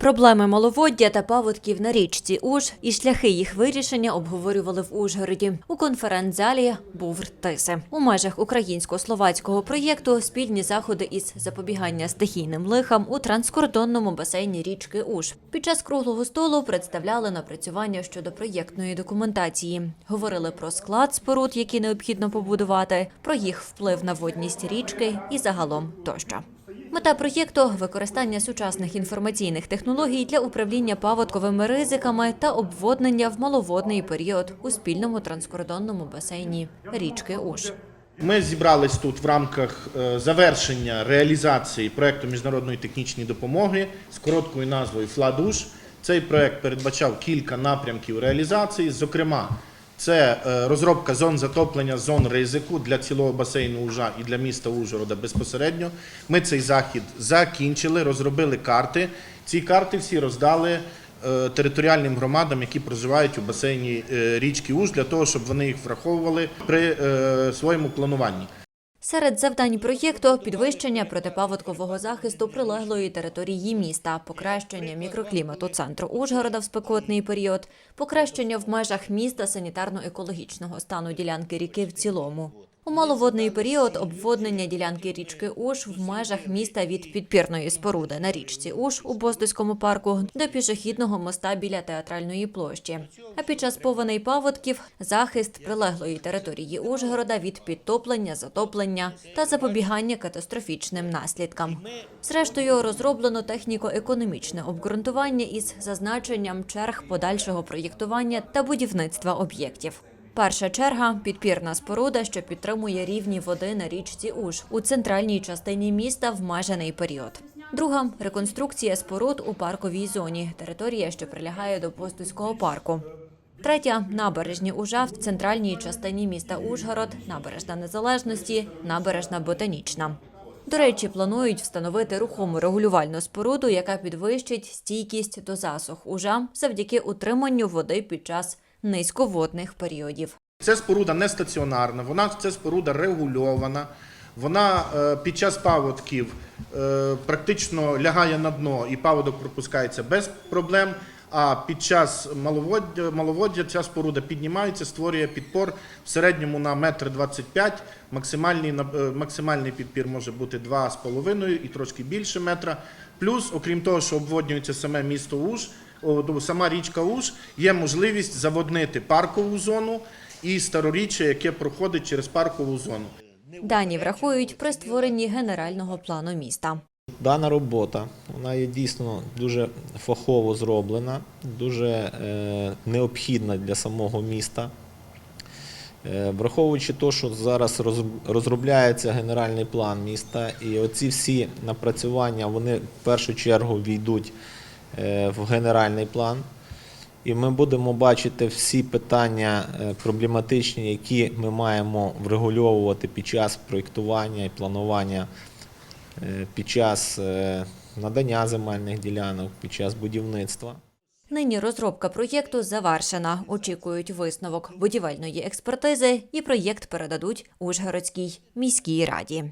Проблеми маловоддя та паводків на річці Уж і шляхи їх вирішення обговорювали в Ужгороді. У конференц-залі був Тиси. У межах українсько-словацького проєкту спільні заходи із запобігання стихійним лихам у транскордонному басейні річки Уж. Під час круглого столу представляли напрацювання щодо проєктної документації. Говорили про склад споруд, які необхідно побудувати, про їх вплив на водність річки і загалом тощо. Мета проєкту використання сучасних інформаційних технологій для управління паводковими ризиками та обводнення в маловодний період у спільному транскордонному басейні річки Уж. Ми зібрались тут в рамках е, завершення реалізації проекту міжнародної технічної допомоги з короткою назвою «Фладуш». Цей проект передбачав кілька напрямків реалізації. Зокрема, це е, розробка зон затоплення, зон ризику для цілого басейну Ужа і для міста Ужгорода безпосередньо. Ми цей захід закінчили, розробили карти. Ці карти всі роздали е, територіальним громадам, які проживають у басейні е, річки Уж, для того, щоб вони їх враховували при своєму плануванні. Серед завдань проєкту підвищення протипаводкового захисту прилеглої території міста, покращення мікроклімату центру Ужгорода в спекотний період, покращення в межах міста санітарно-екологічного стану ділянки ріки в цілому. У маловодний період обводнення ділянки річки Уж в межах міста від підпірної споруди на річці Уж у Боздоському парку до пішохідного моста біля театральної площі. А під час повеней паводків захист прилеглої території Ужгорода від підтоплення, затоплення та запобігання катастрофічним наслідкам. Зрештою, розроблено техніко-економічне обґрунтування із зазначенням черг подальшого проєктування та будівництва об'єктів. Перша черга підпірна споруда, що підтримує рівні води на річці Уж у центральній частині міста в межаний період. Друга реконструкція споруд у парковій зоні, територія, що прилягає до Постуського парку. Третя набережні Ужа в центральній частині міста Ужгород, набережна незалежності, набережна ботанічна. До речі, планують встановити рухому регулювальну споруду, яка підвищить стійкість до засух ужа завдяки утриманню води під час низьководних періодів. Це споруда не стаціонарна, вона це споруда регульована. Вона е, під час паводків е, практично лягає на дно і паводок пропускається без проблем. А під час маловоддя, маловоддя ця споруда піднімається, створює підпор в середньому на метр 25. Максимальний, е, максимальний підпір може бути 2,5 і трошки більше метра. Плюс, окрім того, що обводнюється саме місто Уж, сама річка Уж, є можливість заводнити паркову зону і староріччя, яке проходить через паркову зону. Дані врахують при створенні генерального плану міста. Дана робота вона є дійсно дуже фахово зроблена, дуже е, необхідна для самого міста. Е, враховуючи те, що зараз роз- розробляється генеральний план міста, і оці всі напрацювання вони в першу чергу війдуть е, в генеральний план. І ми будемо бачити всі питання проблематичні, які ми маємо врегульовувати під час проєктування і планування під час е, надання земельних ділянок, під час будівництва. Нині розробка проєкту завершена. Очікують висновок будівельної експертизи, і проєкт передадуть Ужгородській міській раді.